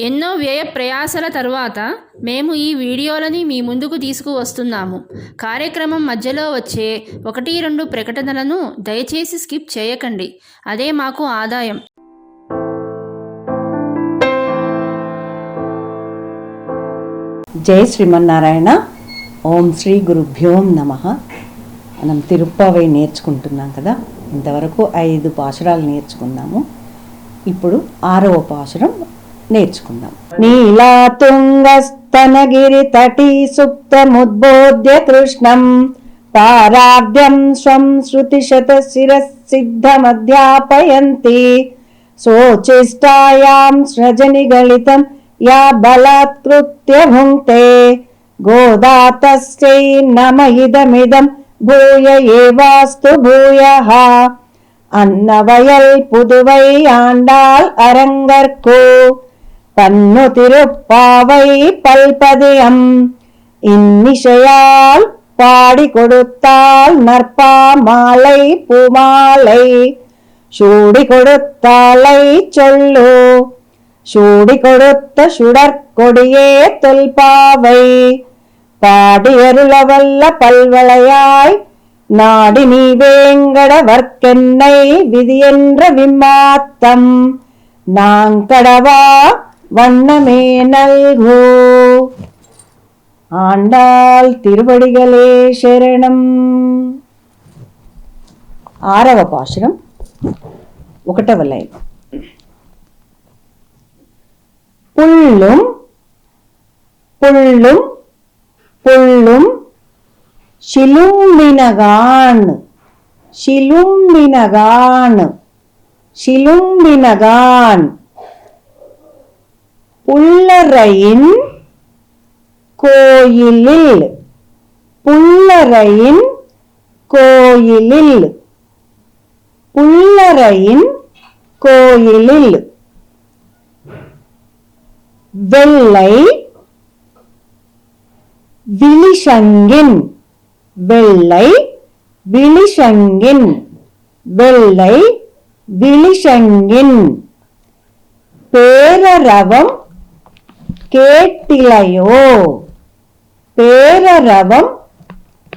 ఎన్నో వ్యయ ప్రయాసల తరువాత మేము ఈ వీడియోలని మీ ముందుకు తీసుకువస్తున్నాము. కార్యక్రమం మధ్యలో వచ్చే ఒకటి రెండు ప్రకటనలను దయచేసి స్కిప్ చేయకండి. అదే మాకు ఆదాయం. జై శ్రీమన్నారాయణ. ఓం శ్రీ గురుభ్యోం నమ. మనం తిరుప్పావై నేర్చుకుంటున్నాం కదా? ఇంతవరకు ఐదు పాశురాలు నేర్చుకున్నాము. ఇప్పుడు ఆరవ పాశురం నేర్చుకుందాం నీలాతుంగస్తనగిరి తటి సుప్తముద్బోధ్య కృష్ణం పారార్ధ్యం స్వం శృతిశత శిరసిద్ధమధ్యాపయంతి శోచిష్టాయాం సృజనిగళితం యా బలాత్కృత్య భుంక్తే గోదా తస్యై నమ ఇదమిదం భూయ ఏవాస్తు భూయః அன்னவயல் புதுவை ஆண்டாள் அரங்கற்கு பன்னு திருப்பாவை பல்பதியம். இந்நிசையால் பாடி கொடுத்தால் நற்பா மாலை பூமாலை. சூடி கொடுத்தாலை சொல்லு. சூடி கொடுத்த சுடற்கொடியே தொல்பாவை. பாடியருளவல்ல பல்வளையாய். நாடி நீ வேங்கட வர்க்கென்னை விதி என்ற விம்மாத்தம். நாங்கடவா வண்ணமே நல்கோ. ఆండాల్ திருவடிகளே శరణం ఆరవ పాశురం ఒకటవ లైన్ పుళ్ళుం పుళ్ళుం పుళ్ళుం శిలుంబినగాన్ శిలుంబినగాన్ శిలుంబినగాన్ புல்லறையின் கோயிலில். புல்லறையின் கோயிலில். புல்லறையின் கோயிலில். வெள்ளை விழிசங்கின். வெள்ளை விழிசங்கின். வெள்ளை விழிசங்கின். பேரரவம் கேட்டிலையோ? பேரரவம்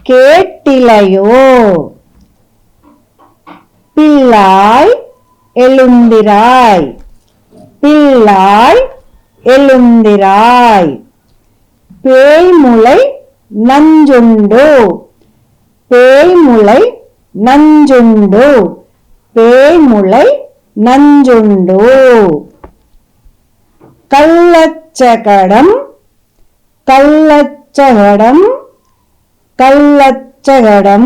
கேட்டிலையோ? பிள்ளாய் எழுந்திராய். பிள்ளாய் எழுந்திராய். பேய்முளை நஞ்சுண்டு. பேய்முளை நஞ்சுண்டு. பேய்முளை நஞ்சுண்டு. கள்ளச்சகடம் കല്ലച്ചകടം കല്ലച്ചകടം കല്ലച്ചകടം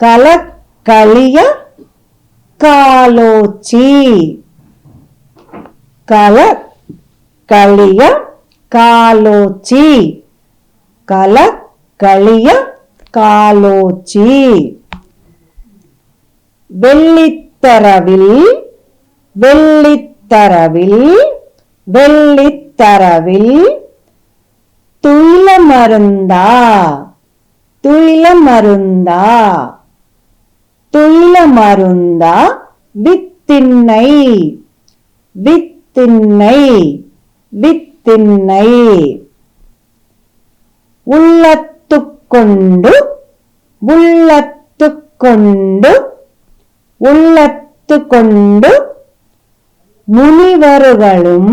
കലക്കളിയ കാലോച്ചി കലക്കളിയ കാലോച്ചി കലക്കളിയ കാലോച്ചി വെള്ളിത്തറവിൽ വെള്ളിത്തറവിൽ வெள்ளித்தரவில் துயில மருந்தா துயில மருந்தா துயில மருந்தா வித்திண்ணை வித்திண்ணை வித்திண்ணை உள்ளத்துக்கொண்டு உள்ளத்துக்கொண்டு உள்ளத்துக்கொண்டு முனிவர்களும்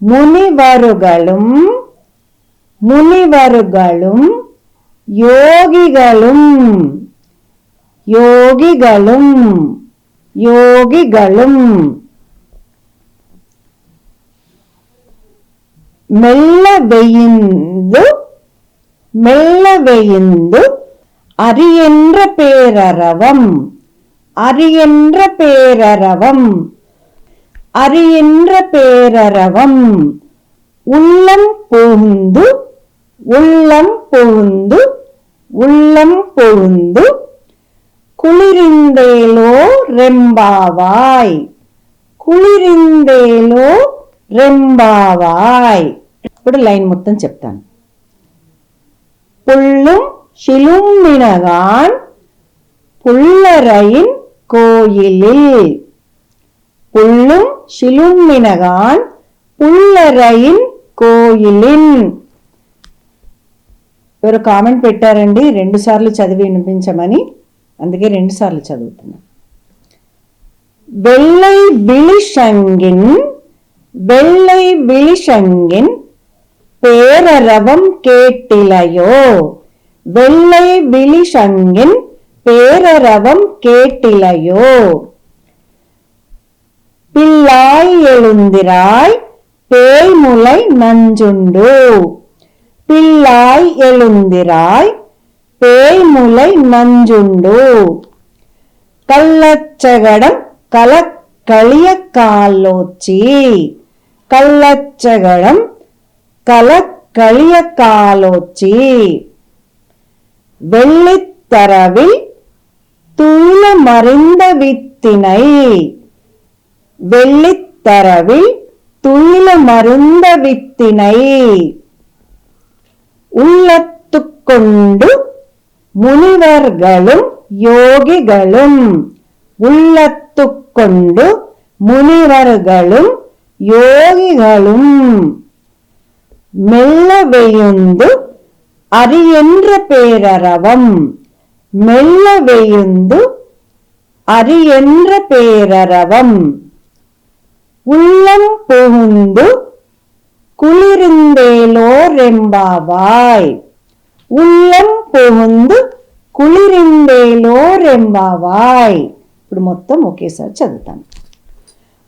முனிவர்களும் முனிவர்களும் யோகிகளும் யோகிகளும் யோகிகளும். மெல்ல வெயிந்து மெல்ல வெயிந்து அரியென்ற பேரரவம் அரியென்ற பேரரவம். அரியென்ற பேரரவம் உள்ளம் புகுந்து உள்ளம் புகுந்து உள்ளம் புகுந்து కుళిరిందేలో రెంబావాయ్ కుళిరిందేలో రెంబావాయ్ ఇప్పుడు లైన్ మొత్తం చెప్తాను புள்ளும் சிலும்பினகான் புள்ளரையின் கோயிலில் புள்ளும் షిలుమ్మినగాన్ పుల్లరైన్ కోయిలిన్ ఎవరు కామెంట్ పెట్టారండి రెండు సార్లు చదివి వినిపించమని అందుకే రెండు సార్లు చదువుతున్నా வெள்ளை விழிஷங்கின் வெள்ளை விழிஷங்கின் பேரரவம் கேட்டிலையோ வெள்ளை விழிஷங்கின் பேரரவம் கேட்டிலையோ பிள்ளாய் எழுந்திராய் பேய்முலை நஞ்சுண்டு பிள்ளாய் எழுந்திராய் பேய்முலை நஞ்சுண்டு கள்ளச்சகடம் கல களிய காலோச்சி கள்ளச்சகடம் கல களிய காலோச்சி வெள்ளித்தரவில் தூள மறிந்த வித்தினை வெள்ளித்தரவில் துயில மருந்த வித்தினை. உள்ளத்துக்கொண்டு முனிவர்களும் யோகிகளும் உள்ளத்துக்கொண்டு முனிவர்களும் யோகிகளும் மெல்ல வெயுந்து அரியென்ற பேரரவம். மெல்ல வெயுந்து அரியென்ற பேரரவம். உள்ளம் புகுந்து குளிர்ந்தேலோ ரெம்பாவாய் உள்ளம் புகுந்து కుళిరిందేలో రెంబావాయ్ ఇప్పుడు మొత్తం ఒకేసారి చదువుతాను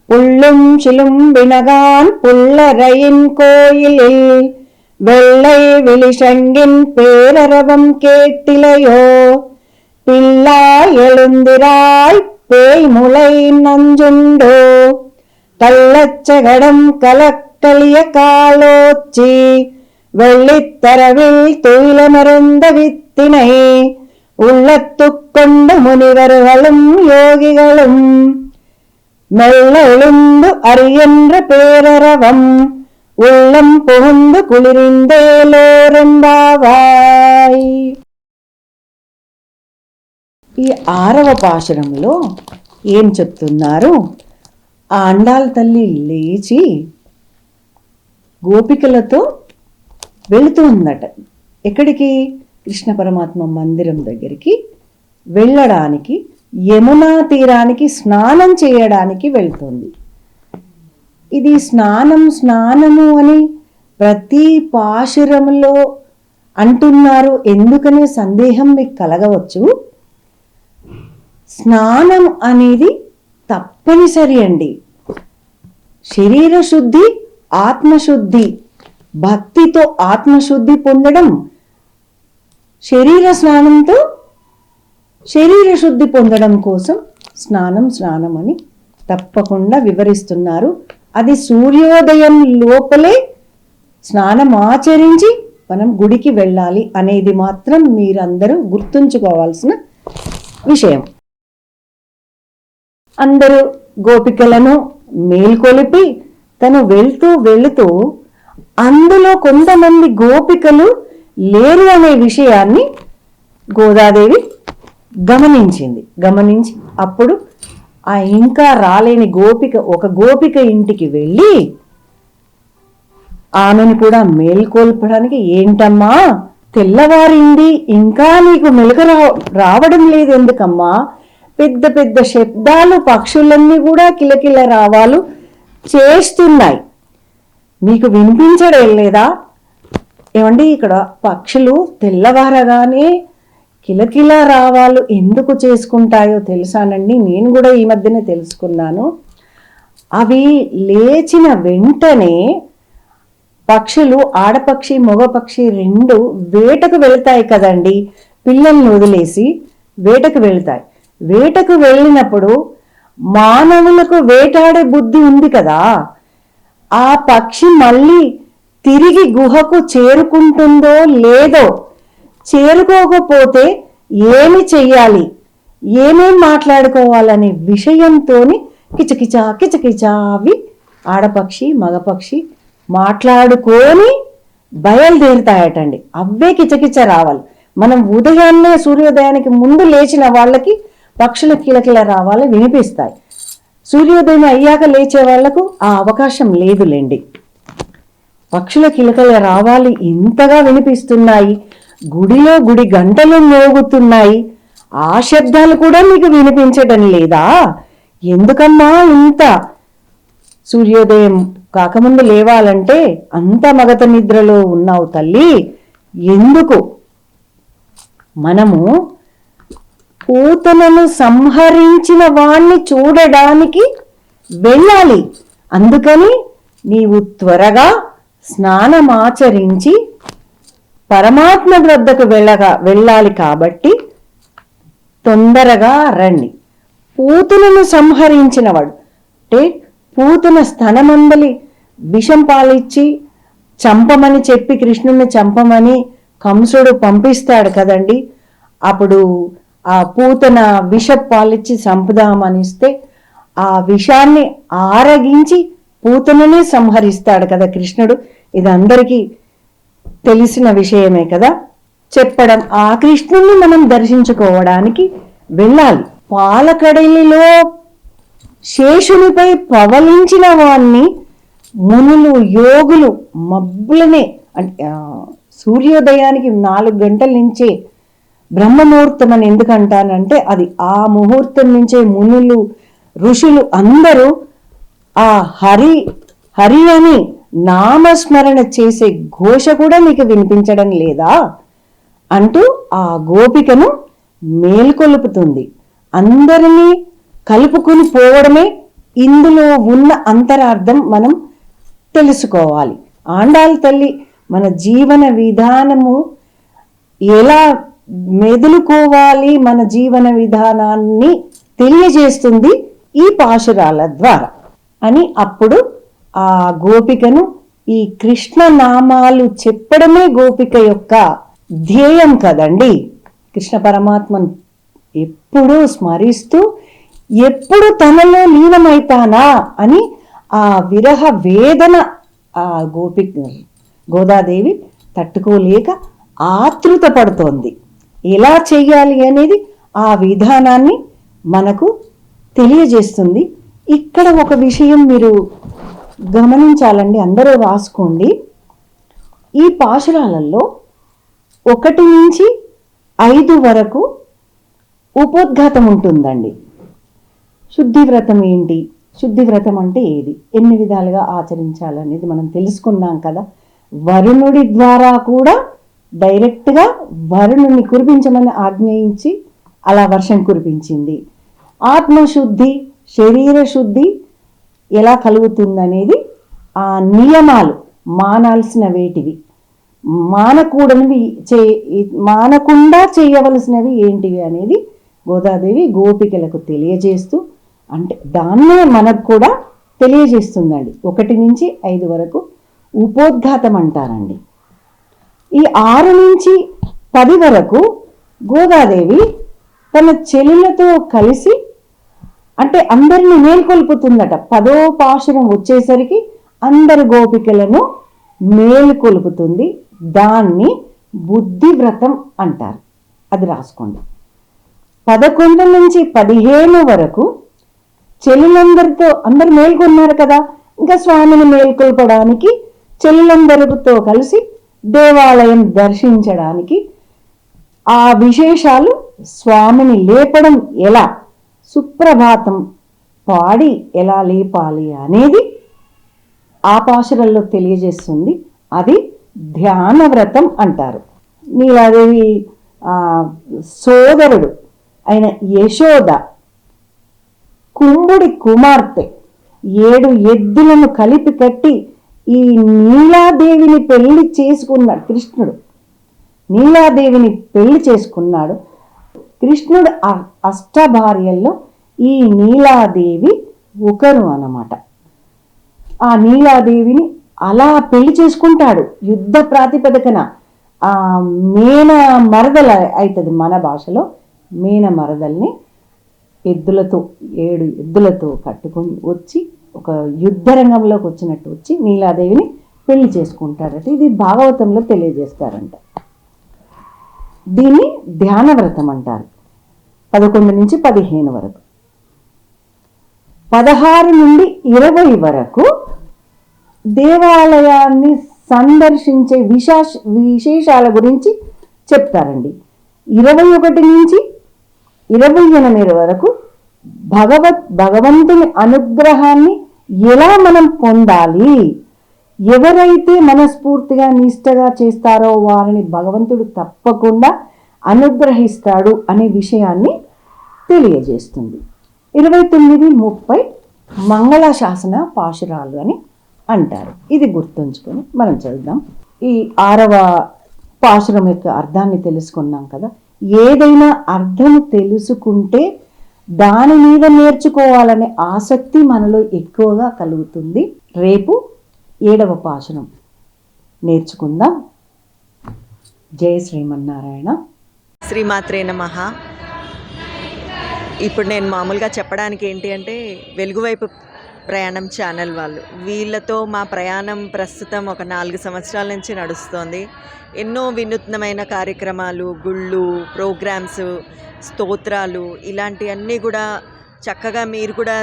పుళ్ళుం చిలుంబినగాన్ పుల్లరయిన్ కోయిలిల్ வெள்ளை விழிசங்கின் பேரரவம் கேட்டிலையோ? பில்லா எழுந்திராய் பேய் முளை நஞ்சுண்டோ? கள்ளச்சகடம் கலக்களிய காலோச்சி வெள்ளித்தரவில் துயிலமருந்த வித்தினை உள்ளத்துக்கொண்டு முனிவர்களும் யோகிகளும் மெல்ல எழுந்து அரியன்ற பேரரவம் உள்ளம் புகுந்து కులిరిందేలోరెంబావాయ్ ఈ ఆరవ పాశురంలో ఏం చెప్తున్నారు ఆ అండాల తల్లి లేచి గోపికలతో వెళుతూ ఉందట. ఎక్కడికి? కృష్ణ పరమాత్మ మందిరం దగ్గరికి వెళ్ళడానికి యమునా తీరానికి స్నానం చేయడానికి వెళ్తుంది. ఇది స్నానం స్నానము అని ప్రతి పాశురములో అంటున్నారు. ఎందుకనే సందేహం మీకు కలగవచ్చు? స్నానం అనేది తప్పనిసరి అండి. శరీర శుద్ధి ఆత్మశుద్ధి. భక్తితో ఆత్మశుద్ధి పొందడం శరీర స్నానంతో శరీర శుద్ధి పొందడం కోసం స్నానం స్నానం అని తప్పకుండా వివరిస్తున్నారు. అది సూర్యోదయం లోపలే స్నానం ఆచరించి మనం గుడికి వెళ్ళాలి అనేది మాత్రం మీరందరూ గుర్తుంచుకోవాల్సిన విషయం. అందరూ గోపికలను మేల్కొలిపి తను వెళ్తూ వెళుతూ అందులో కొంతమంది గోపికలు లేరు అనే విషయాన్ని గోదాదేవి గమనించింది. గమనించి అప్పుడు ఆ ఇంకా రాలేని గోపిక ఒక గోపిక ఇంటికి వెళ్ళి ఆమెను కూడా మేల్కొల్పడానికి ఏంటమ్మా? తెల్లవారింది ఇంకా నీకు మెలుక రావడం లేదు ఎందుకమ్మా? పెద్ద పెద్ద శబ్దాలు పక్షులన్నీ కూడా కిలకిల రావాలు చేస్తున్నాయి. మీకు వినిపించడం లేదా? ఏమండి ఇక్కడ పక్షులు తెల్లవారగానే కిలకిల రావాలు ఎందుకు చేసుకుంటాయో తెలుసానండి. నేను కూడా ఈ మధ్యనే తెలుసుకున్నాను. అవి లేచిన వెంటనే పక్షులు ఆడపక్షి మగపక్షి రెండు వేటకు వెళ్తాయి కదండి. పిల్లల్ని వదిలేసి వేటకు వెళ్తాయి. వేటకు వెళ్ళినప్పుడు మానవులకు వేటాడే బుద్ధి ఉంది కదా. ఆ పక్షి మళ్ళీ తిరిగి గుహకు చేరుకుంటుందో లేదో చేరుకోకపోతే ఏమి చెయ్యాలి? ఏమేం మాట్లాడుకోవాలనే విషయంతోని కిచకిచా కిచకిచా అవి ఆడపక్షి మగపక్షి మాట్లాడుకొని బయలుదేరుతాయటండి. అవే కిచకిచ రావాలి. మనం ఉదయాన్నే సూర్యోదయానికి ముందు లేచిన వాళ్ళకి పక్షుల కిలకిల రావాలి వినిపిస్తాయి. సూర్యోదయం అయ్యాక లేచే వాళ్ళకు ఆ అవకాశం లేదులేండి. పక్షుల కిలకల రావాలి ఇంతగా వినిపిస్తున్నాయి. గుడిలో గుడి గంటలు మోగుతున్నాయి. ఆ శబ్దాలు కూడా మీకు వినిపించడం లేదా? ఎందుకమ్మా ఇంత? సూర్యోదయం కాకముందు లేవాలంటే అంత మగత నిద్రలో ఉన్నావు తల్లి. ఎందుకు? మనము పూతనను సంహరించిన వాణ్ణి చూడడానికి వెళ్ళాలి. అందుకని నీవు త్వరగా స్నానమాచరించి పరమాత్మ వద్దకు వెళ్ళగా వెళ్ళాలి కాబట్టి తొందరగా రండి. పూతులను సంహరించినవాడు అంటే పూతున స్థనమందలి విషం పాలిచ్చి చంపమని చెప్పి కృష్ణుని చంపమని కంసుడు పంపిస్తాడు కదండి. అప్పుడు ఆ పూతన విష పాలిచ్చి చంపుదామనిస్తే ఆ విషాన్ని ఆరగించి పూతననే సంహరిస్తాడు కదా కృష్ణుడు. ఇది అందరికీ తెలిసిన విషయమే కదా. చెప్పడం ఆ కృష్ణుని మనం దర్శించుకోవడానికి వెళ్ళాలి. పాలకడలిలో శేషునిపై పవలించిన వాణ్ణి మునులు యోగులు మబ్బులనే అంటే సూర్యోదయానికి నాలుగు గంటల నుంచే బ్రహ్మముహూర్తం అని ఎందుకు అంటానంటే అది ఆ ముహూర్తం నుంచే మునులు ఋషులు అందరూ ఆ హరి హరి అని నామస్మరణ చేసే ఘోష కూడా మీకు వినిపించడం లేదా? అంటూ ఆ గోపికను మేల్కొలుపుతుంది. అందరినీ కలుపుకుని పోవడమే ఇందులో ఉన్న అంతరార్థం మనం తెలుసుకోవాలి. ఆండాల తల్లి మన జీవన విధానము ఎలా మెదులుకోవాలి మన జీవన విధానాన్ని తెలియజేస్తుంది ఈ పాశురాల ద్వారా. అని అప్పుడు ఆ గోపికను ఈ కృష్ణ నామాలు చెప్పడమే గోపిక యొక్క ధ్యేయం కదండి. కృష్ణ పరమాత్మను ఎప్పుడూ స్మరిస్తూ ఎప్పుడు తనలో లీనమైతానా అని ఆ విరహ వేదన ఆ గోపి గోదాదేవి తట్టుకోలేక ఆతృత పడుతోంది ఎలా చేయాలి అనేది ఆ విధానాన్ని మనకు తెలియజేస్తుంది. ఇక్కడ ఒక విషయం మీరు గమనించాలండి అందరూ రాసుకోండి. ఈ పాశురాలలో ఒకటి నుంచి ఐదు వరకు ఉపోద్ఘాతం ఉంటుందండి. శుద్ధి వ్రతం ఏంటి? శుద్ధి వ్రతం అంటే ఏది? ఎన్ని విధాలుగా ఆచరించాలనేది మనం తెలుసుకున్నాం కదా. వరుణుడి ద్వారా కూడా డైరెక్ట్గా వరుణుని కురిపించమని ఆజ్ఞయించి అలా వర్షం కురిపించింది. ఆత్మశుద్ధి శరీర శుద్ధి ఎలా కలుగుతుందనేది ఆ నియమాలు మానాల్సిన వేటివి. మానకూడనివి చే మానకుండా చేయవలసినవి ఏంటివి అనేది గోదాదేవి గోపికలకు తెలియజేస్తూ అంటే దాన్నే మనకు కూడా తెలియజేస్తుందండి. ఒకటి నుంచి ఐదు వరకు ఉపోద్ఘాతం అంటారండి. ఈ ఆరు నుంచి పది వరకు గోదాదేవి తన చెల్లెలతో కలిసి అంటే అందరిని మేల్కొల్పుతుందట. పదో పాశురం వచ్చేసరికి అందరి గోపికలను మేలుకొలుపుతుంది. దాన్ని బుద్ధి వ్రతం అంటారు. అది రాసుకోండి. పదకొండు నుంచి పదిహేను వరకు చెల్లెలందరితో అందరు మేల్కొన్నారు కదా. ఇంకా స్వామిని మేల్కొల్పడానికి చెల్లెలందరితో కలిసి దేవాలయం దర్శించడానికి ఆ విశేషాలు స్వామిని లేపడం ఎలా? సుప్రభాతం పాడి ఎలా లేపాలి అనేది ఆ పాశురల్లో తెలియజేస్తుంది. అది ధ్యాన వ్రతం అంటారు. నీలాదేవి సోదరుడు అయిన యశోద కుంభుడి కుమార్తె ఏడు ఎద్దులను కలిపి కట్టి ఈ నీలాదేవిని పెళ్ళి చేసుకున్నాడు కృష్ణుడు నీలాదేవిని పెళ్ళి చేసుకున్నాడు. కృష్ణుడు అ- అష్టభార్యల్లో ఈ నీలాదేవి ఒకరు అన్నమాట. ఆ నీలాదేవిని అలా పెళ్ళి చేసుకుంటాడు. యుద్ధ ప్రాతిపదికన ఆ మేన మరదల అవుతుంది మన భాషలో. మేన మరదల్ని ఎద్దులతో ఏడు ఎద్దులతో కట్టుకొని వచ్చి ఒక యుద్ధ రంగంలోకి వచ్చినట్టు వచ్చి నీలాదేవిని పెళ్ళి చేసుకుంటారట. ఇది భాగవతంలో తెలియజేస్తారంట. దీన్ని ధ్యాన వ్రతం అంటారు. పదకొండు నుంచి పదిహేను వరకు. పదహారు నుండి ఇరవై వరకు దేవాలయాన్ని సందర్శించే విశాష విశేషాల గురించి చెప్తారండి. ఇరవై ఒకటి నుంచి ఇరవై ఎనిమిది వరకు భగవత్ భగవంతుని అనుగ్రహాన్ని ఎలా మనం పొందాలి? ఎవరైతే మనస్ఫూర్తిగా నిష్టగా చేస్తారో వారిని భగవంతుడు తప్పకుండా అనుగ్రహిస్తాడు అనే విషయాన్ని తెలియజేస్తుంది. ఇరవై తొమ్మిది ముప్పై మంగళ శాసన పాశురాలు అని అంటారు. ఇది గుర్తుంచుకొని మనం చదువుదాం. ఈ ఆరవ పాశురం యొక్క అర్థాన్ని తెలుసుకున్నాం కదా. ఏదైనా అర్థం తెలుసుకుంటే దాని మీద నేర్చుకోవాలనే ఆసక్తి మనలో ఎక్కువగా కలుగుతుంది. రేపు ఏడవ పాషనం నేర్చుకుందాం. జయ శ్రీమన్నారాయణ. శ్రీమాత్రే నమ. ఇప్పుడు నేను మామూలుగా చెప్పడానికి ఏంటి అంటే వెలుగువైపు ప్రయాణం ఛానల్ వాళ్ళు. వీళ్ళతో మా ప్రయాణం ప్రస్తుతం ఒక నాలుగు సంవత్సరాల నుంచి నడుస్తోంది. ఎన్నో వినూత్నమైన కార్యక్రమాలు గుళ్ళు ప్రోగ్రామ్స్ స్తోత్రాలు ఇలాంటివన్నీ కూడా చక్కగా మీరు కూడా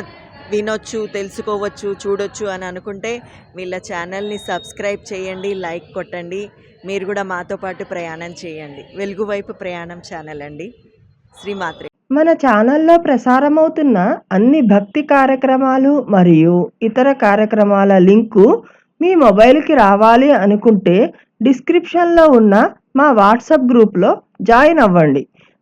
వినొచ్చు తెలుసుకోవచ్చు చూడొచ్చు అని అనుకుంటే వీళ్ళ ఛానల్ని సబ్స్క్రైబ్ చేయండి లైక్ కొట్టండి. మీరు కూడా మాతో పాటు ప్రయాణం చేయండి. వెలుగువైపు ప్రయాణం ఛానల్ అండి. శ్రీమాత్రి. మన ఛానల్లో ప్రసారమవుతున్న అన్ని భక్తి కార్యక్రమాలు మరియు ఇతర కార్యక్రమాల లింకు మీ మొబైల్కి రావాలి అనుకుంటే డిస్క్రిప్షన్లో ఉన్న మా వాట్సాప్ గ్రూప్లో జాయిన్ అవ్వండి.